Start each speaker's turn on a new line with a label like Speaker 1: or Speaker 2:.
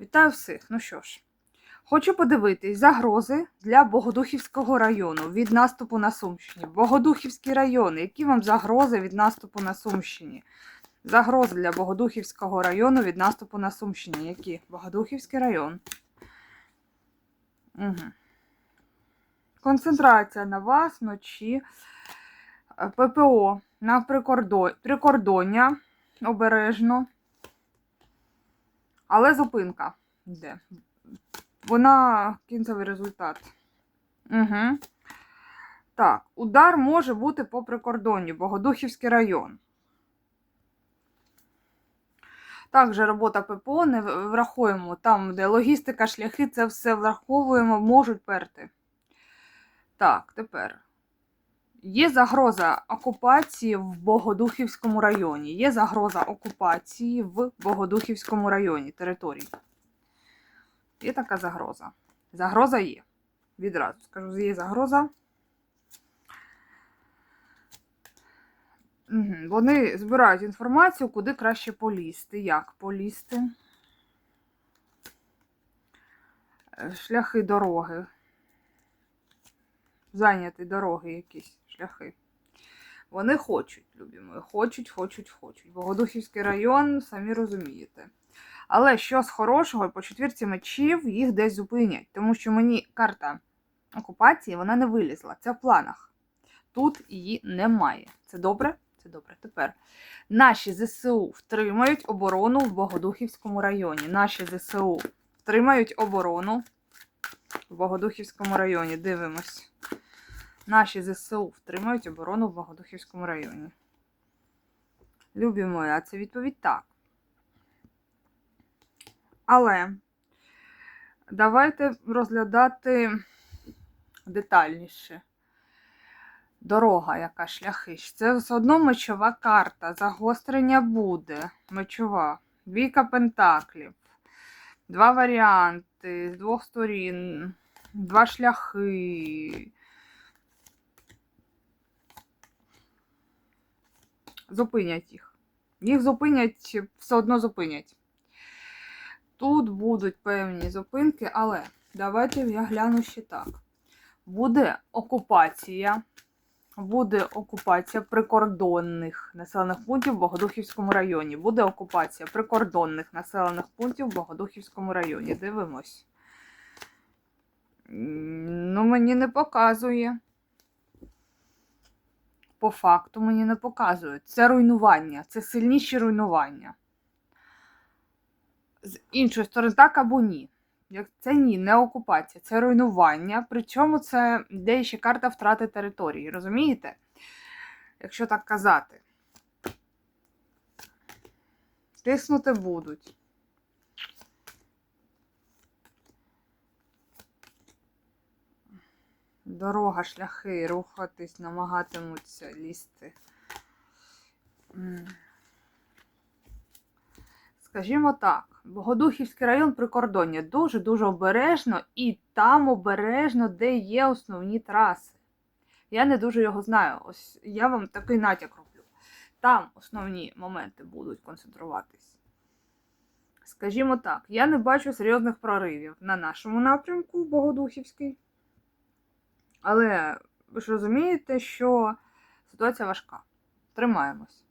Speaker 1: Вітаю всіх. Ну що ж, хочу подивитись загрози для Богодухівського району від наступу на Сумщині. Богодухівський район. Які вам загрози від наступу на Сумщині? Загрози для Богодухівського району від наступу на Сумщині. Які? Богодухівський район. Угу. Концентрація на вас вночі. Е, ППО на прикордон... прикордоння обережно. Але зупинка йде. Вона кінцевий результат. Угу. Так, удар може бути по прикордонні, Богодухівський район. Також робота ППО не в- враховуємо. Там, де логістика, шляхи, це все враховуємо, можуть перти. Так, тепер. Є загроза окупації в Богодухівському районі. Є загроза окупації в Богодухівському районі території. Є така загроза. Загроза є. Відразу скажу, є загроза. Вони збирають інформацію, куди краще полізти. Як полізти? Шляхи дороги. Зайняті дороги якісь шляхи. Вони хочуть, любі мої, хочуть, хочуть, хочуть. Богодухівський район, самі розумієте. Але що з хорошого, по четвірці мечів їх десь зупинять. Тому що мені карта окупації вона не вилізла. Це в планах. Тут її немає. Це добре? Це добре. Тепер наші ЗСУ втримають оборону в Богодухівському районі. Наші ЗСУ втримають оборону в Богодухівському районі. Дивимось. Наші ЗСУ втримають оборону в Богодухівському районі. Любі мої, а це відповідь так. Але давайте розглядати детальніше. Дорога, яка шляхи. Це все одно мечова карта. Загострення буде. Мечова. Двійка пентаклів. Два варіанти з двох сторін. Два шляхи. Зупинять їх. Їх зупинять, все одно зупинять. Тут будуть певні зупинки, але давайте я гляну ще так. Буде окупація. Буде окупація прикордонних населених пунктів в Богодухівському районі. Буде окупація прикордонних населених пунктів в Богодухівському районі. Дивимось. Ну, мені не показує. По факту мені не показують. Це руйнування, це сильніші руйнування. З іншої сторони, так або ні. Це ні, не окупація, це руйнування. Причому це ще карта втрати території, розумієте? Якщо так казати. Тиснути будуть. Дорога, шляхи, рухатись, намагатимуться лізти. Скажімо так, Богодухівський район прикордоння дуже-дуже обережно і там обережно, де є основні траси. Я не дуже його знаю. Ось я вам такий натяк роблю. Там основні моменти будуть концентруватись. Скажімо так, я не бачу серйозних проривів на нашому напрямку Богодухівський. Але ви ж розумієте, що ситуація важка. Тримаємось.